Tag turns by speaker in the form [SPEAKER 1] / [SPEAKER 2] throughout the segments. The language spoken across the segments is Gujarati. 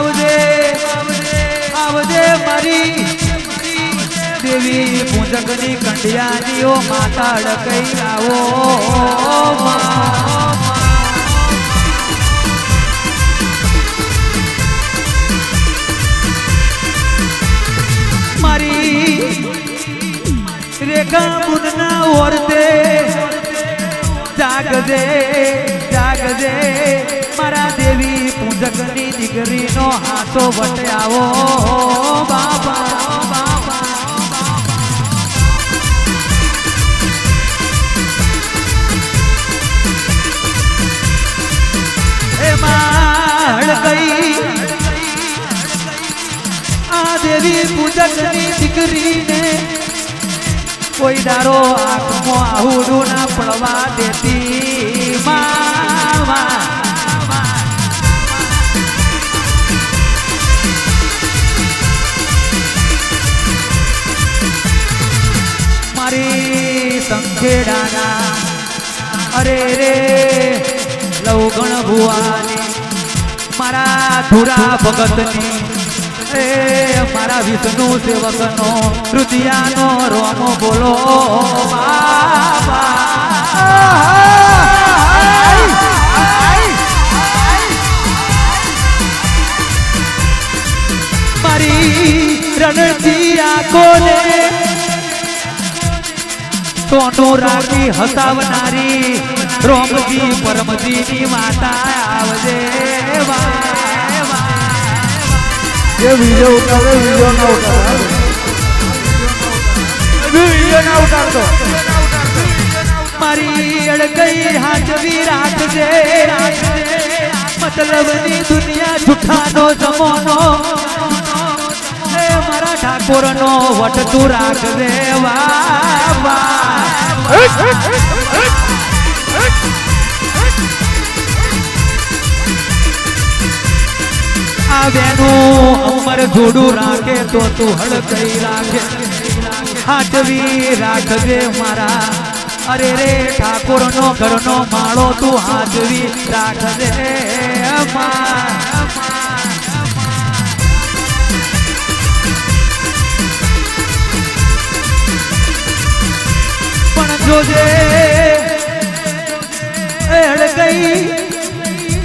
[SPEAKER 1] આવજે આવજે મારી દેવી પૂજકની કંડિયાનીઓ માતા ડકઈ આવો. મારી રેખા મુન્ના ઓરતે જાગજે પૂજકની દીકરીનો હાથો વટાવો. બાપા દેવી પૂજકની કોઈ દારો આંખમાં આહુડું ના પડવા દેતી. સંખેડાના અરે રે લવગણ ભુવાની. મારા ધુરા ભગતની. મારા વિષ્ણુ સેવકનો તૃતીયાનો રોમો સોનું રાખી હસાવનારી રોમજી પરમજીની માતા આવજે
[SPEAKER 2] એ વીડિયો ઉતારે વીડિયો ના ઉતારે વીડિયો ના ઉતારતો.
[SPEAKER 1] મારી અડકઈ હાજવી રાખજે મતલબની દુનિયા જુઠ્ઠાનો જમોનો. એ મારા ઠાકોરનો વટ તું રાખજે વા વા આવ્યાનું અમર જોડું રાખે તો તું હળકઈ રાખે. હાથવી રાખજે મારા. અરે રે ઠાકોર માળો તું હાથવી રાખજે. જોજે. એ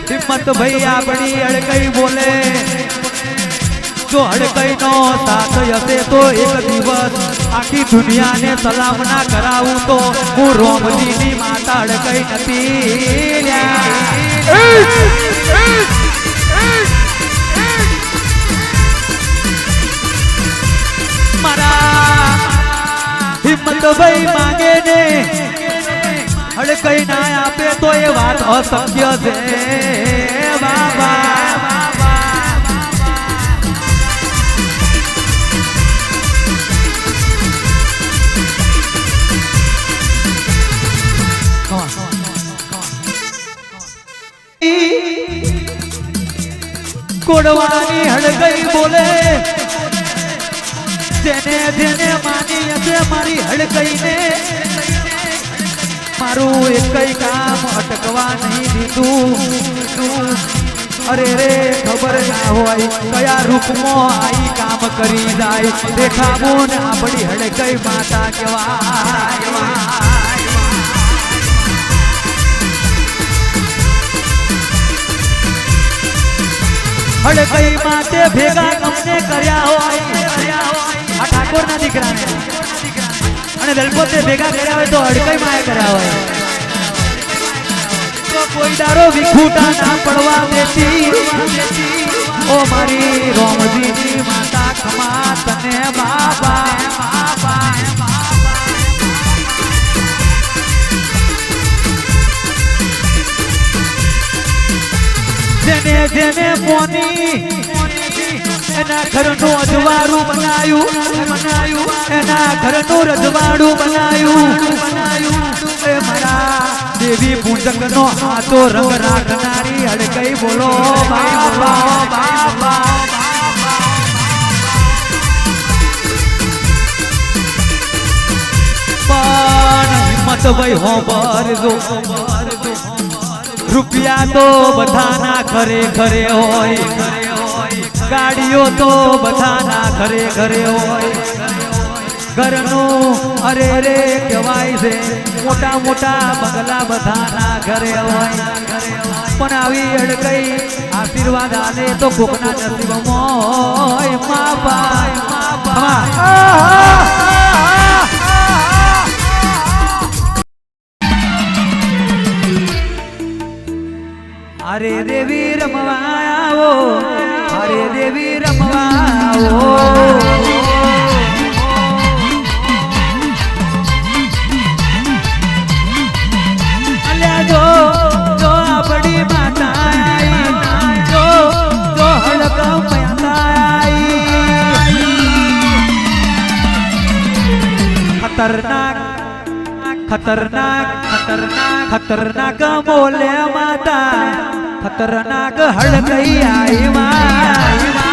[SPEAKER 1] હિંમત ભાઈ આપણી અડકઈ બોલે. જો હડકઈ નો સાથ હશે તો એક દિવસ આખી દુનિયાને સલામ ના કરાવું તો હું રોમજીની માતા અડકઈ નથી લ્યા. હિંમત ભાઈ અસત્ય છે બાબા કોડવાની હડકઈ બોલે જેને જેને માની હશે મારી હડકઈને મારું એકઈ કામ અટકવા નહીં દીધું. અરે રે, ખબર ના હોય કયા રૂપમાં આઈ કામ કરી જાય. દેખાવું ને આપણી હડકઈ માતા કેવા હડકઈ માતે ભેગા તમને કર્યા હોય. આ ઠાકોરના દીકરાને. અને દલપતે ભેગા કર્યા હોય તો અડકાઈ માએ કર્યા હોય. તો કોઈ દારો વિખૂટા ના પડવા દેતી. ઓ મારી રોમજીની માતા ખમા તને બાબા જેને જેને મોની એના ઘરનું અજવાળું બનાયું. બનાયું એના ઘરનું રજવાડું બનાયું. બનાયું દેવી પૂજકનો હાથો રંગ રાખનારી અડકઈ બોલો બાબા બાબા રૂપિયા તો બધાના ઘરે ઘરે હોય. ગાડીઓ તો બધાના ઘરે ઘરે હોય. ઘરનું અરે રે કહેવાય છે, મોટા મોટા બંગલા બધાના ઘરે હોય. પણ આવી અડકઈ આશીર્વાદ આને તો કોકના નસીબમાં હોય. મા બાપ મા બાપ. અરે રે વીર આવો. અરે દેવી રમવા અલ્યા જો જો આપણી માતા જો ખતરનાક ખતરનાક ખતરનાક ખતરનાક બોલે માતા ખતરનાક હળકઈ આઈ માં વિચાર